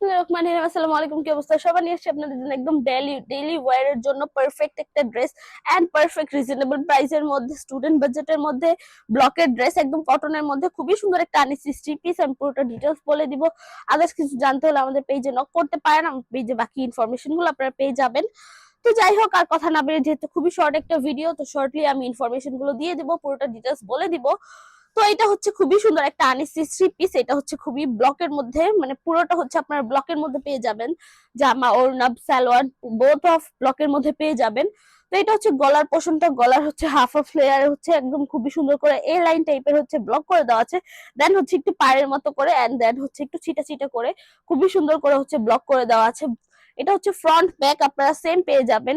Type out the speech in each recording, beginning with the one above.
বিসমিল্লাহির রহমানির রহিম, আসসালামু আলাইকুম, কি অবস্থা? সবাই নিয়ে এসেছি আপনাদের জন্য একদম ডেইলি ডেইলি ওয়্যারের জন্য পারফেক্ট একটা ড্রেস এন্ড পারফেক্ট রিজনেবল প্রাইসের মধ্যে স্টুডেন্ট বাজেটের মধ্যে ব্লকের ড্রেস একদম কটনের মধ্যে, খুবই সুন্দর একটা আনিসি থ্রি পিস আমি পুরোটা ডিটেলস বলে দিব। আদার্স কিছু জানতে হলে আমাদের পেজে নক করতে পারেন, আমার পেজে বাকি ইনফরমেশনগুলো আপনারা পেয়ে যাবেন। তো যাই হোক, আর কথা না বেরিয়ে, যেহেতু খুবই শর্ট একটা ভিডিও তো শর্টলি আমি ইনফরমেশনগুলো দিয়ে দিব, পুরোটা ডিটেলস বলে দিব। তো এটা হচ্ছে খুবই সুন্দর একটা আনিসি থ্রি পিস, এটা হচ্ছে খুবই ব্লকের মধ্যে মানে পুরোটা হচ্ছে আপনার ব্লকের মধ্যে পেয়ে যাবেন। জামা, ওড়না, সালোয়ার বোথ অফ ব্লকের মধ্যে পেয়ে যাবেন। তো এটা হচ্ছে গলার পোষণটা, গলার হচ্ছে হাফ অফ লেয়ার হচ্ছে একদম খুবই সুন্দর করে এ লাইন টাইপের হচ্ছে ব্লক করে দেওয়া আছে। দেন হচ্ছে একটু পায়ের মতো করে এন্ড দেন হচ্ছে একটু ছিটা ছিটা করে, খুবই সুন্দর করে হচ্ছে ব্লক করে দেওয়া আছে। এটা হচ্ছে ফ্রন্ট ব্যাক আপনারা সেম পেয়ে যাবেন।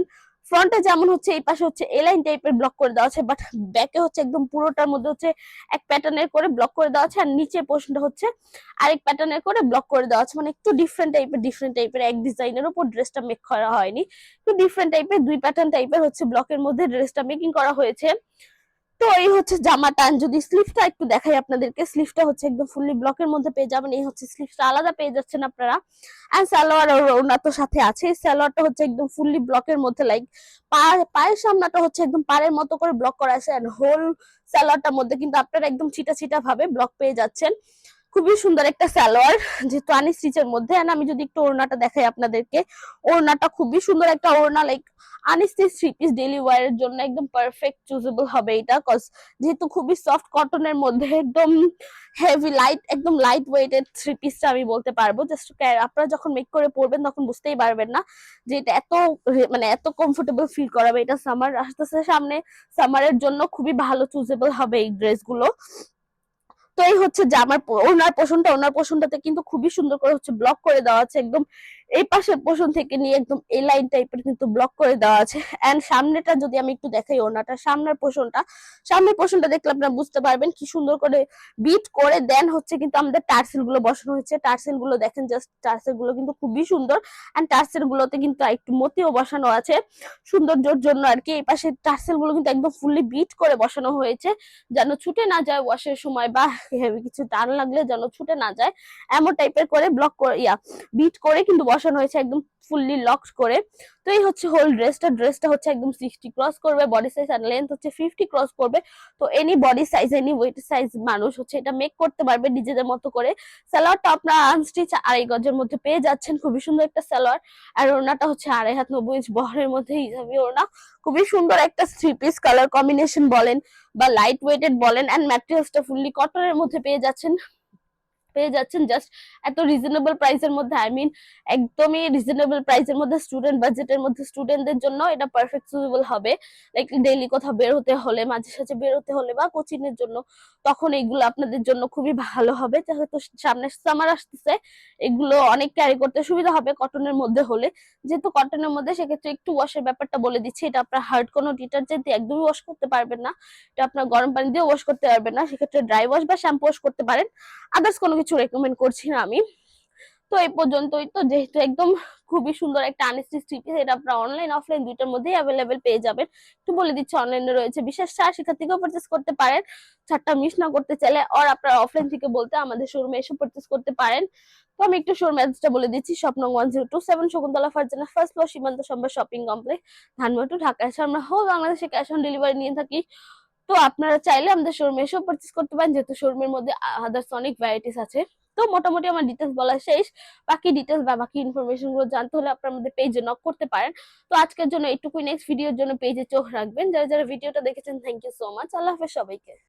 ফ্রন্টে যেমন হচ্ছে, এই পাশে হচ্ছে এলাইন লাইন টাইপের ব্লক করে দেওয়া আছে বাট ব্যাকে হচ্ছে একদম পুরোটার মধ্যে হচ্ছে এক প্যাটার্নের করে ব্লক করে দেওয়া আছে, আর নিচের পোর্শনটা হচ্ছে আরেক প্যাটার্নের করে ব্লক করে দেওয়া আছে। মানে একটু ডিফারেন্ট টাইপের ডিফারেন্ট টাইপের এক ডিজাইনের উপর ড্রেসটা মেক করা হয়নি। একটু ডিফারেন্ট টাইপের দুই প্যাটার্ন টাইপের হচ্ছে ব্লকের মধ্যে ড্রেসটা মেকিং করা হয়েছে। তো এই হচ্ছে জামাটা যদি স্লিভটা একটু দেখাই আপনাদেরকে স্লিভটা হচ্ছে একদম ফুললি ব্লকের মধ্যে পেয়ে যাবেন। এই হচ্ছে স্লিভটা আলাদা পেয়ে যাচ্ছেন আপনারা। এন্ড সালোয়ার ওনার তো সাথে আছে। সালোয়ারটা হচ্ছে একদম ফুললি ব্লকের মধ্যে লাইক পায়ের সামনাটা হচ্ছে একদম পাড়ের মতো করে ব্লক করা আছে এন্ড হোল সালোয়ারটার মধ্যে কিন্তু আপনারা একদম ছিটা ছিটা ভাবে ব্লক পেয়ে যাচ্ছেন। খুবই সুন্দর একটা সালোয়ার। যেহেতু আনি স্টিচের মধ্যে, and আমি যদি একটু ওড়নাটা দেখাই আপনাদেরকে, ওড়নাটা খুবই সুন্দর একটা ওড়না like unstitch three piece daily ওয়ারের জন্য একদম পারফেক্ট চুজেবল হবে এটা কজ যেহেতু খুবই সফট কটনের মধ্যে একদম হেভি লাইট একদম লাইট ওয়েটেড থ্রি পিসটা আমি বলতে পারব। জাস্ট আপনারা যখন মেক করে পরবেন তখন বুঝতেই পারবেন না যে এটা এত মানে এত কমফোর্টেবল ফিল করাবে এটা সামার আসতেছে সামনে সামারের জন্য খুবই ভালো চুজেবল হবে এই ড্রেসগুলো তো এই হচ্ছে যে আমার ওনার পোষণটা, ওনার পোষণটাতে কিন্তু খুবই সুন্দর করে হচ্ছে ব্লক করে দেওয়া আছে, একদম এই পাশের পোষণ থেকে নিয়ে একদম এই লাইন টাইপের কিন্তু ব্লক করে দেওয়া আছে। এন্ড সামনেটা যদি আমি একটু দেখাই ওনাটা, সামনের পোষণটা। সামনের পোষণটা দেখলে আপনারা বুঝতে পারবেন কি সুন্দর করে বিট করে দেন হচ্ছে কিন্তু আমাদের টার্সেলগুলো বসানো হয়েছে। টার্সেলগুলো দেখেন জাস্ট টার্সেলগুলো কিন্তু খুবই সুন্দর। এন্ড টার্সেল গুলোতে কিন্তু একটু মতিও বসানো আছে। সৌন্দর্যের জন্য আর কি এই পাশে টার্সেলগুলো কিন্তু একদম ফুললি বিট করে বসানো হয়েছে। যেন ছুটে না যায় ওয়াশের সময় বা কিছু টান লাগলে যেন ছুটে না যায়। এমন টাইপের করে ব্লক করে, ইয়া বিট করে কিন্তু বসানো হয়েছে একদম ফুললি লক করে। তো এই হচ্ছে হোল ড্রেসটা ড্রেসটা হচ্ছে একদম সিক্সটি ক্রস করবে। বডি সাইজ আর লেন্থ হচ্ছে ফিফটি ক্রস করবে। তো any body size any weight size মানুষ হচ্ছে এটা মেক করতে পারবে নিজেদের মতো করে। সালোয়ারটা আপনারা আনস্টিচ আড়াই গজের মধ্যে পেয়ে যাচ্ছেন। খুবই সুন্দর একটা সালোয়ার আর ওড়নাটা হচ্ছে আড়াই হাত নব্বই ইঞ্চ বহরের মধ্যে হিসাবে ওড়না। খুবই সুন্দর একটা থ্রি পিস কালার কম্বিনেশন বলেন বা লাইট ওয়েটেড বলেন এন্ড ম্যাটেরিয়ালসটা ফুললি কটনের মধ্যে পেয়ে যাচ্ছেন। পেয়ে যাচ্ছেন জাস্ট এত রিজনেবল প্রাইসের মধ্যে আই মিন একদমই রিজনেবল প্রাইসের মধ্যে স্টুডেন্ট বাজেটের মধ্যে স্টুডেন্টদের জন্য এটা পারফেক্ট সুইটেবল হবে। লাইক ডেইলি কোথাও বের হতে হলে, মাঝে সাঝে বের হতে হলে বা কোচিং এর জন্য, তখন এগুলো আপনাদের জন্য খুবই ভালো হবে। যেহেতু সামনে সামার আসতেছে, এগুলো অনেক ক্যারি করতে সুবিধা হবে কটনের মধ্যে হলে। যেহেতু কটনের মধ্যে সেক্ষেত্রে একটু ওয়াশের ব্যাপারটা বলে দিচ্ছি, এটা আপনার হার্ড কোনো ডিটারজেন্ট দিয়ে একদমই ওয়াশ করতে পারবেন না। এটা আপনার গরম পানি দিয়ে ওয়াশ করতে পারবেন না, সেক্ষেত্রে ড্রাই ওয়াশ বা শ্যাম্পু ওয়াশ করতে পারেন। আদার্স কোনো কিছু রেকমেন্ড করছি না আমি। তো এই পর্যন্তই তো, যেহেতু একদম খুবই সুন্দর একটা আনস্টিচ থ্রি এটা আপনারা অনলাইন অফলাইন দুইটার মধ্যেই অ্যাভেলেবেল পেয়ে যাবেন। একটু বলে দিচ্ছি অনলাইনে রয়েছে বিশেষ ছাড় সেখান থেকেও পারচেস করতে পারেন। ছাড়টা মিস না করতে চাইলে আর আপনারা অফলাইন থেকে বলতে আমাদের শোরুমে এসে পারচেস করতে পারেন। তো আমি একটু শোরুম অ্যাড্রেসটা বলে দিচ্ছি, Swapna one zero two seven Shakuntala Farzana first floor Simanta Sambhar shopping complex ধানবাটু Dhaka. এসে আমরা হোল বাংলাদেশে ক্যাশ অন ডেলিভারি নিয়ে থাকি। তো আপনারা চাইলে আমাদের শোরুমে এসেও পার্চেস করতে পারেন, যেহেতু শোরুমের মধ্যে আদার্স অনেক ভ্যারাইটিস আছে। তো মোটামুটি আমার ডিটেলস বলা শেষ। বাকি ডিটেলস বা বাকি ইনফরমেশনগুলো জানতে হলে আপনার আমাদের পেজে নক করতে পারেন। তো আজকের জন্য এইটুকুই। নেক্সট ভিডিওর জন্য পেজে চোখ রাখবেন। যারা যারা ভিডিওটা দেখেছেন থ্যাংক ইউ সো মাচ আল্লাহ হাফেজ সবাইকে।